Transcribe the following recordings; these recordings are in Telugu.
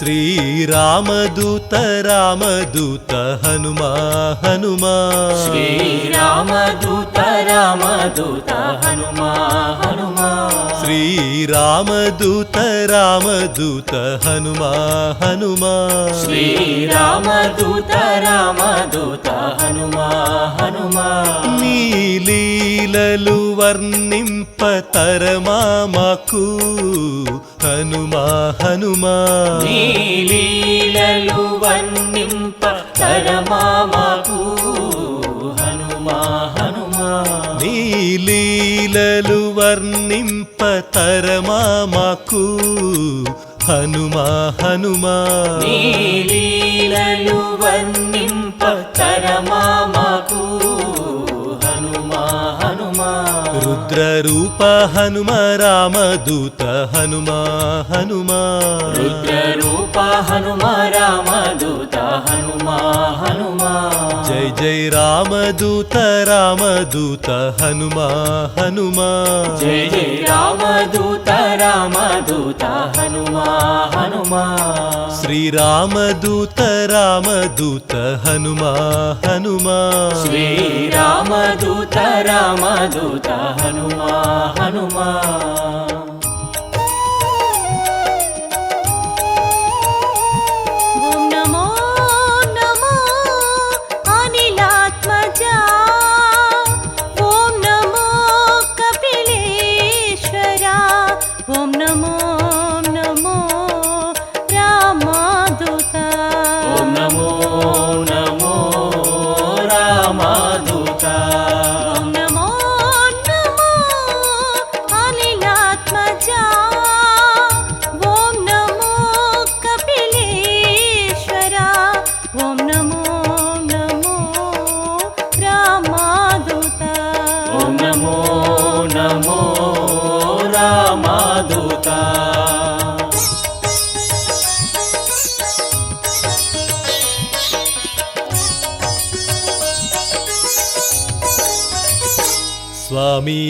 श्रीरामदूत रामदूत हनुमा हनुमा। श्रीरामदूत रामदूत हनुमा हनुमा। श्रीरामदूत रामदूत हनुमा हनुमा। श्रीरामदूत रामदूत हनुमा हनुमा। नीली లీలలు వర్ణింప తరమా మాకు. హనుమా హనుమా. నీలీలలు వర్ణింప తరమామకు హనుమా హనుమా. నీ లీలలు వర్ణింప తరమా మాకు. హనుమా హనుమా. నీలీలలు వర్ణింప తరమామకు రుద్రరూప హనుమ రామదూత హనుమా హనుమా రుద్రరూప హనుమ రామదూత హనుమా హనుమా జై జై రామదూత రామదూత హనుమా హనుమా జయ జయ రామదూత రామదూత హనుమా హనుమా శ్రీరామదూత రామదూత హనుమా హనుమా శ్రీరామదూత రామదూత హనుమా హనుమా ఓం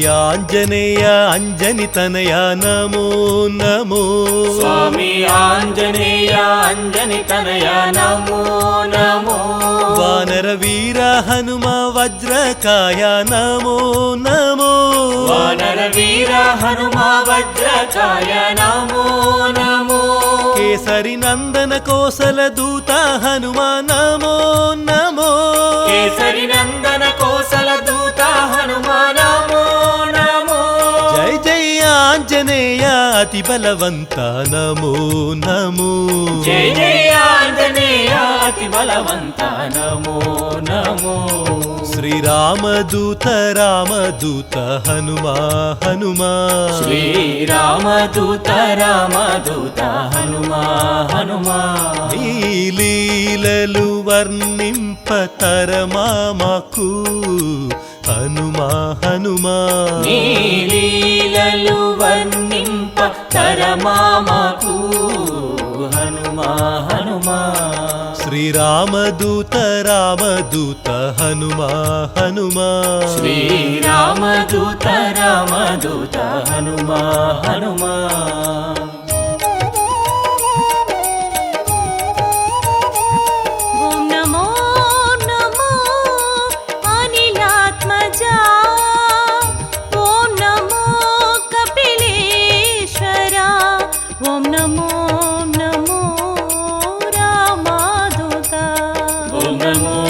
ఆంజనేయ అంజని తనయ నమో నమో. స్వామి ఆంజనేయ అంజని తనయ నమో నమో. వానర వీర హనుమ వజ్రకాయ నమో నమో. వానర వీర హనుమ వజ్రకాయ నమో నమో. కేసరి నందన కోసల దూత హనుమ నమో నమో. కేసరి నందన అతి బలవంత నమో నమో. జయ జయ ఆంజనేయ అతి బలవంత నమో నమో. శ్రీరామదూత రామదూత హనుమా హనుమా. శ్రీరామదూత రామదూత హనుమా హనుమా. నీ లీలలు వర్ణింప తరమా మాకు హనుమా. హనుమా నీలీలలు వర్ణింప తరమామకు హనుమా హనుమా. శ్రీరామదూత రామదూత హనుమా హనుమా. శ్రీరామదూత రామదూత హనుమా హనుమా. नमो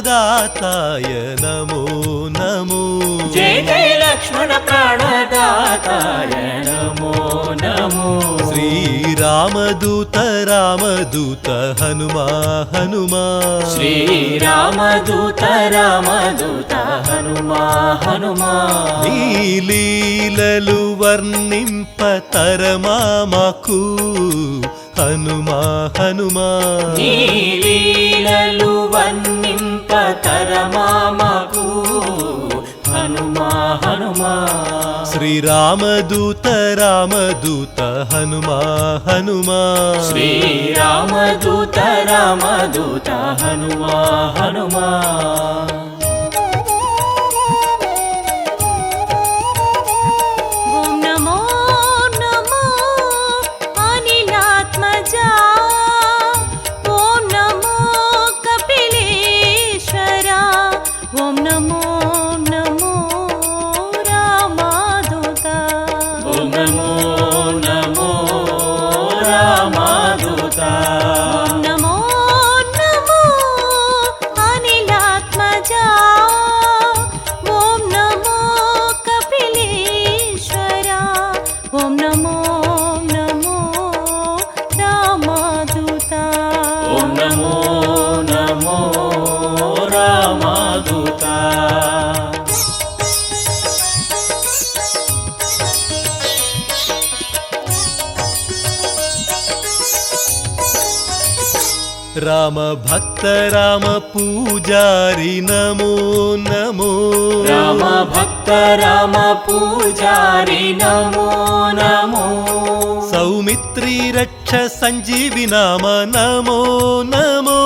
ప్రాణదాతాయ నమో నమో. జయ జయ లక్ష్మణ ప్రాణదాతాయ నమో నమో. శ్రీరామదూత రామదూత హనుమా హనుమా. శ్రీరామదూత రామదూత హనుమా హనుమా. నీ లీలలు వర్ణింప తరమామకు హనుమా హనుమా. నీ లీలలు వర్ణింప తరమామకు. హనుమా హనుమా. శ్రీరామదూత రామదూత హనుమా హనుమా. శ్రీరామదూత రామదూత హనుమా హనుమా. భక్త రామ పూజారి నమో నమో. రామ భక్త రామ పూజారి నమో నమో. సౌమిత్రి రక్ష సంజీవి నామ నమో నమో.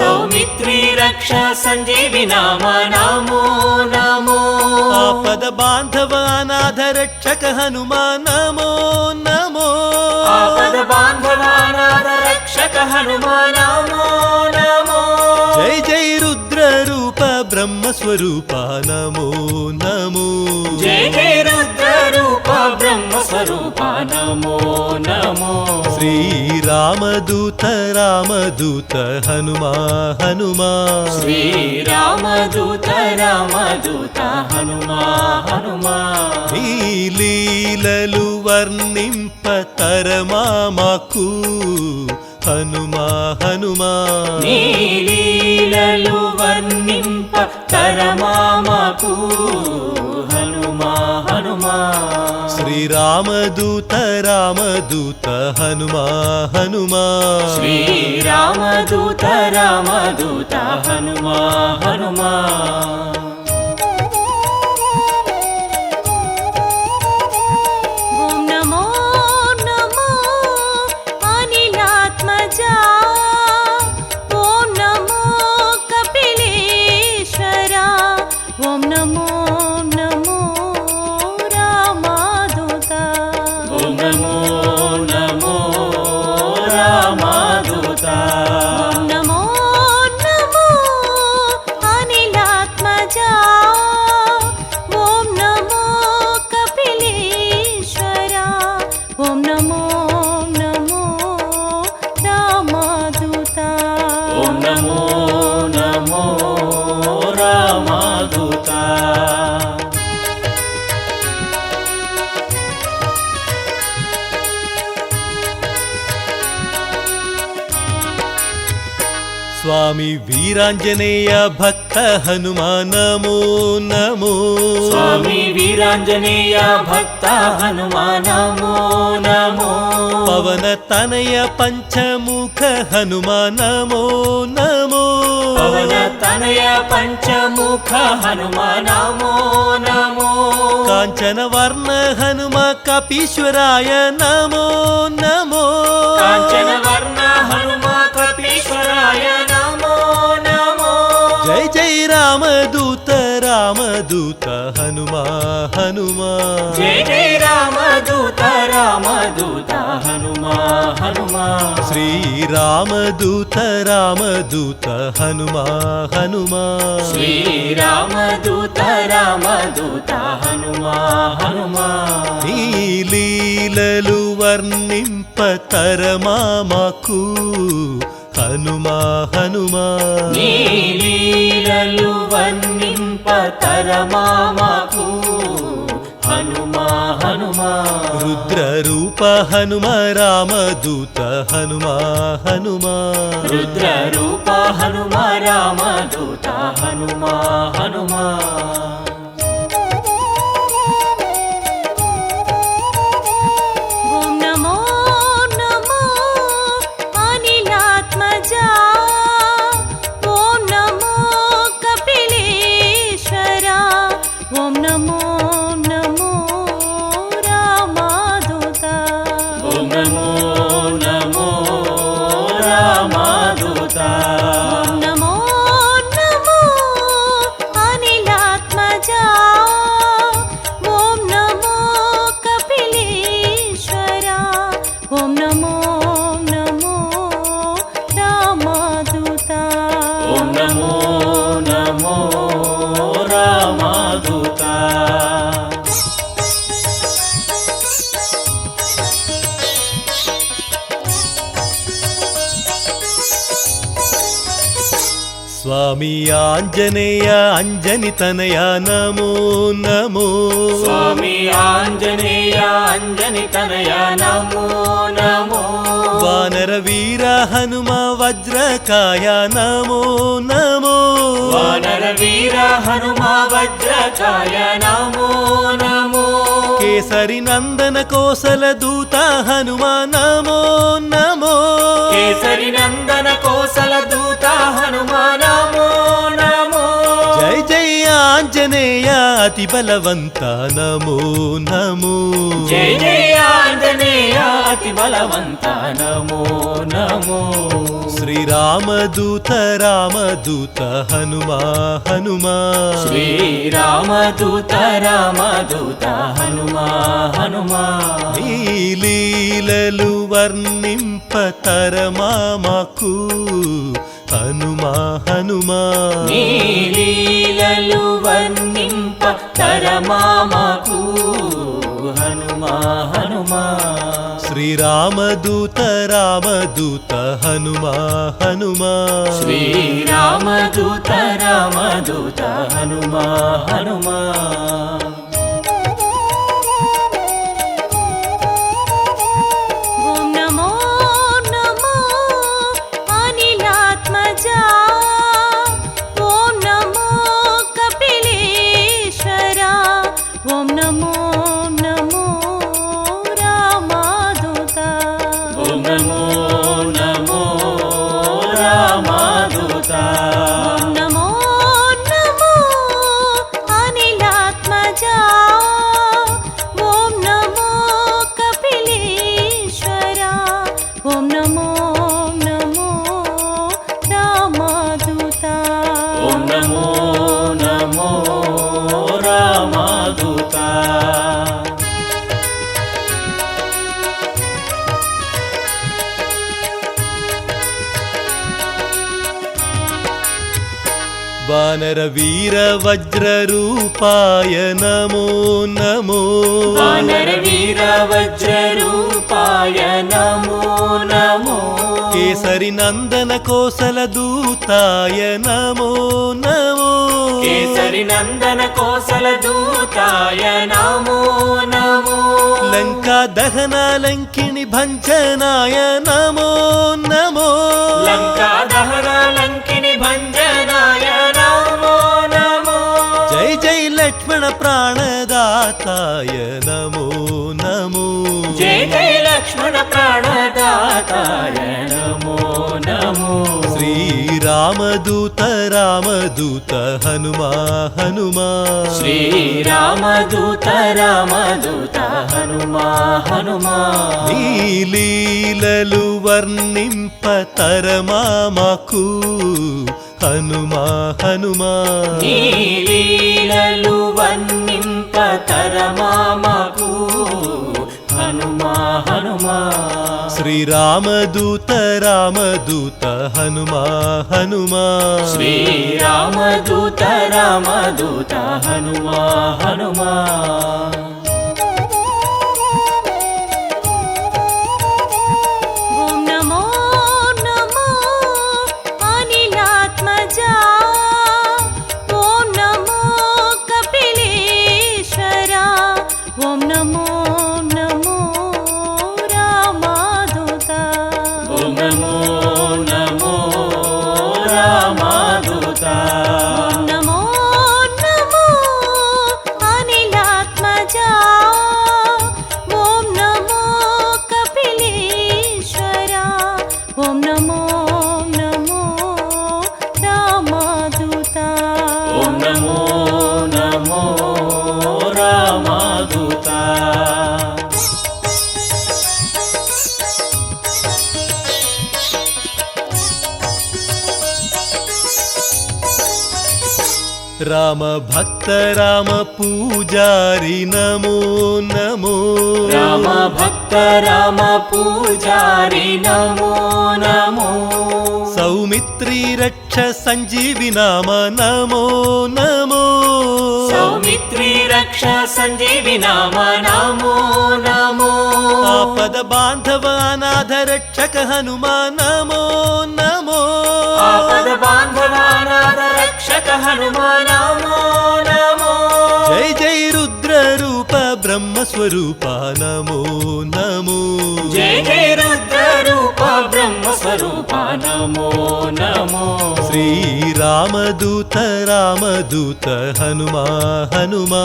సౌమిత్రి రక్ష సంజీవి నామ నమో నమో. ఆపద బాంధవ అనాథ రక్షక హనుమా నమో నమో. ఆపద బాంధవానాథ రక్షక హనుమా నమో నమో బ్రహ్మ స్వరూప నమో నమో. జయ జయ రుద్ర రూప బ్రహ్మ స్వరూప నమో నమో. శ్రీరామదూత రామదూత హనుమా హనుమా. శ్రీరామదూత రామదూత హనుమా హనుమా. నీ లీలలు వర్ణింప తరమామకు హనుమా హనుమా. నీ లీలలు వర్ణింప తరమామకు హనుమా హనుమా. శ్రీరామదూత రామదూత హనుమా హనుమా. శ్రీరామదూత రామదూత హనుమా హనుమా. वीराञ्जनेय भक्त हनुमा नमो नमो वीराञ्जनेय भक्त हनुमान नो नमो पवनतनय पञ्चमुख हनुमा नमो पवनतनय पञ्चमुख हनुमा नो नमो काञ्चनवर्ण हनुम कपीश्वराय नमो नमो काञ्चनवर्ण రామదూత రామదూత హనుమా హనుమా. జయ రామదూత రామదూత హనుమా హనుమా. శ్రీరామదూత రామదూత హనుమా హనుమా. శ్రీరామదూత రామదూత హనుమా హనుమా. నీ లీలలు వర్ణింపతరమా మాకు. హనుమా హనుమా. నీ లీలలు వర్ణింపతరమా మాకు. హనుమా హనుమా. రుద్రరూప హనుమ రామదూత హనుమా హనుమా. రుద్ర రూప హనుమ రామదూత హనుమా హనుమా. స్వామి ఆంజనేయ అంజని తనయ నమో నమో. స్వామి ఆంజనేయ అంజని తనయ నమో నమో. వానర వీర హనుమ వజ్రకాయ నమో నమో. వానర వీర హనుమ వజ్రకాయ నమో నమో. కేసరి నందన కోసల దూత హనుమ నమో నమో. కేసరి నందన కోసల దూత హనుమ ఆంజనేయ అతి బలవంత నమో నమో. జయ జయ ఆంజనేయ అతి బలవంత నమో నమో. శ్రీరామదూత రామదూత హనుమా హనుమా. శ్రీరామదూత రామదూత హనుమా హనుమా. లీలలు వర్ణింపతరమా మాకు. హనుమా హనుమా. వర్ణింప తరమామకు. హనుమా హనుమా. శ్రీరామదూత రామదూత హనుమా హనుమా. శ్రీరామదూత రామదూత హనుమా హనుమా. వానర వీర వజ్ర రూపాయ నమో నమో. వానర వీర వజ్ర రూపాయ నమో నమో. కేసరి నందన కోసల దూతాయ నమో నమో. కేసరి నందన కోసల దూతాయ నమో నమో. లంకా దహన లంకిణి భంజనాయ నమో నమో. లంకా లక్ష్మణ ప్రాణదాతాయ నమో నమో. జయ జయ లక్ష్మణ ప్రాణదాతాయ నమో నమో. శ్రీరామదూత రామదూత హనుమా హనుమా. శ్రీరామదూత రామదూత హనుమా హనుమా. నీ లీలలు వర్ణింపతరమా మాకు. హనుమా హనుమా. లీలలు వర్ణింప తరమామకు. హనుమా హనుమా. శ్రీరామదూత రామదూత హనుమా హనుమా. శ్రీరామదూత రామదూత హనుమా హనుమా. రామ భక్త రామ పూజారి నమో నమో. రామ భక్త రామ పూజారి నమో నమో. సౌమిత్రి రక్ష సంజీవి నామ నమో నమో. సౌమిత్రి రక్ష సంజీవి నామ నమో నమో. ఆపద బాంధవ అనాథ రక్షక హనుమా నమో నమో. ఆపద బాంధవానాద రక్షక హనుమా రూప బ్రహ్మ స్వరూప నమో నమో జయ జయ రుద్ర రూప బ్రహ్మ స్వరూప నమో. నమో శ్రీరామదూత రామదూత హనుమా హనుమా.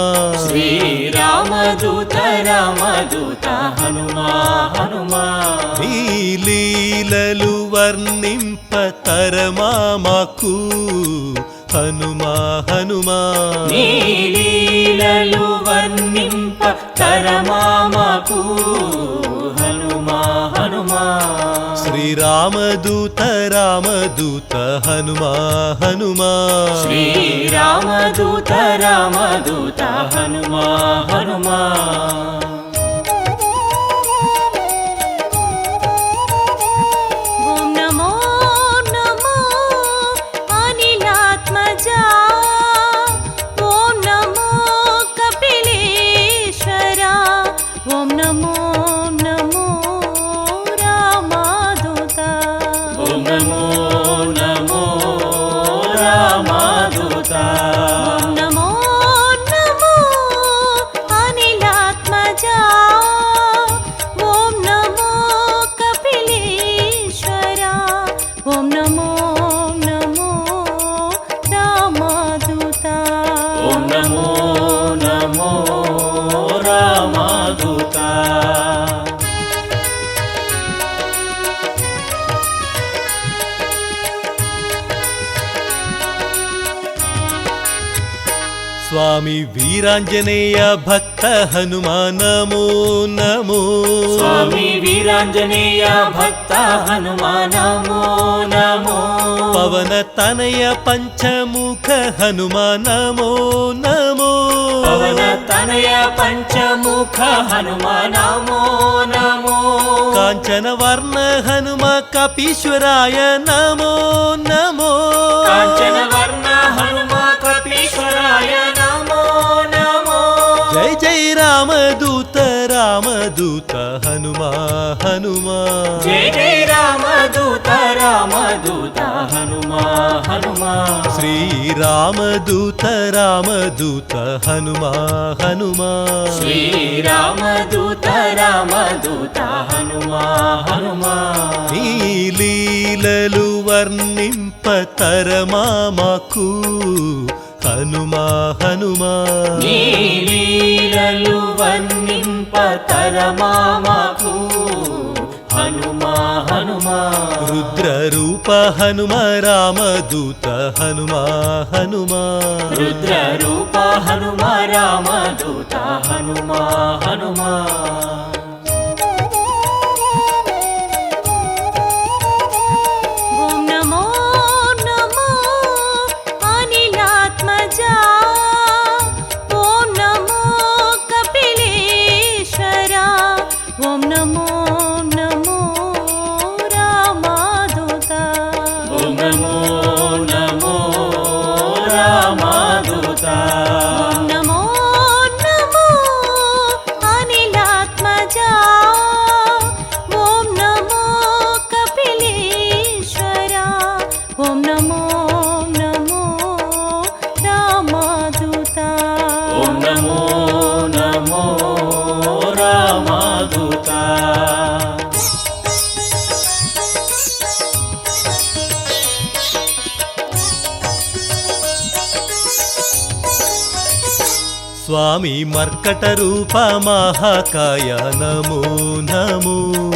శ్రీరామదూత రామదూత హనుమా హనుమా. నీ లీలలు వర్ణింప తరమా మాకు. హనుమా హనుమా. నీ లీలలు వర్ణింప తరమామకు హనుమా హనుమా. శ్రీరామదూత రామదూత హనుమా హనుమా. శ్రీరామదూత రామదూత హనుమా హనుమా. స్వామి వీరాంజనేయ భక్త హనుమా నమో నమో స్వామి వీరాంజనేయ భక్త హనుమా నమో నమో పవన తనయ పంచముఖ హనుమా నమో నమో పవన తనయ పంచముఖ హనుమా నమో నమో కాంచన వర్ణ హనుమ కపీశ్వరాయ నమో నమో కాంచన వర్ణ హనుమ రామదూత హనుమా హనుమా. జయ జయ రామదూత రామదూత హనుమా హనుమా. శ్రీరామదూత రామదూత హనుమా హనుమా. శ్రీరామదూత రామదూత హనుమా హనుమా. నీ లీలలు వర్ణింప తరమా మాకు. హనుమా హనుమా. నీ లీలలు వర్ణింప తరమామకు హనుమా హనుమా. రుద్ర రూప హనుమ రామదూత హనుమా హనుమా. రుద్ర రూప హనుమ రామదూత హనుమా స్వామి మర్కట రూప మహాకాయ నమో నమో.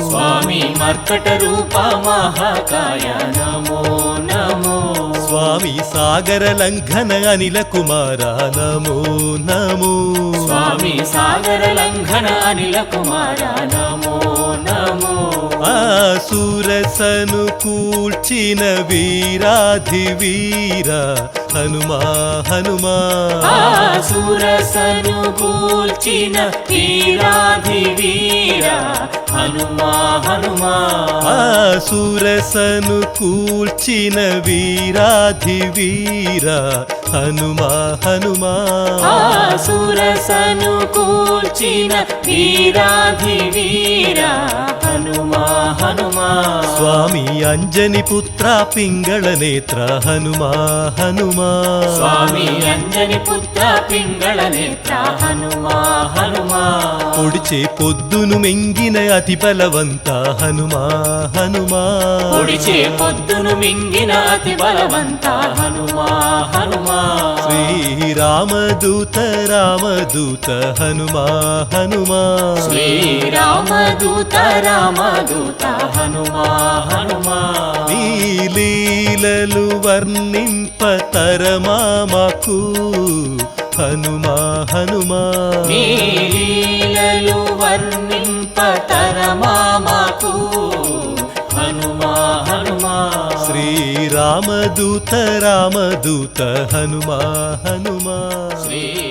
స్వామి మర్కట రూప మహాకాయ నమో నమో. స్వామి సాగర లంఘన అనిల కుమార నమో నమో. స్వామి సాగర లంఘన అనిల కుమార నమో సూరసను కూల్చిన వీరాధి వీర హనుమా హనుమా. సురసను కూల్చిన వీరాధి వీర హనుమా హనుమా. సూరసను కూల్చిన వీరాధి వీర హనుమా హనుమా. సురసను కూల్చిన వీరాధి వీర. హనుమా హనుమా. స్వామి అంజని పుత్ర పింగళ నేత్ర హనుమా హనుమా. స్వామి అంజని పుత్ర పింగళ నేత్ర హనుమా హనుమా. పొడిచే పొద్దును మెంగిన అతి బలవంత హనుమా హనుమా. పొడిచే పొద్దును మింగిన అతి బలవంత హనుమా హనుమా. శ్రీరామదూత రామదూత హనుమా హనుమా. శ్రీరామదూత రామదూత హనుమా హనుమా. నీ లీలలు వర్ణింపతరమా మాకు. హనుమా హనుమా. నీ లీలలు हनुमा श्रीरामदूत रामदूत हनुमा हनुमा। श्री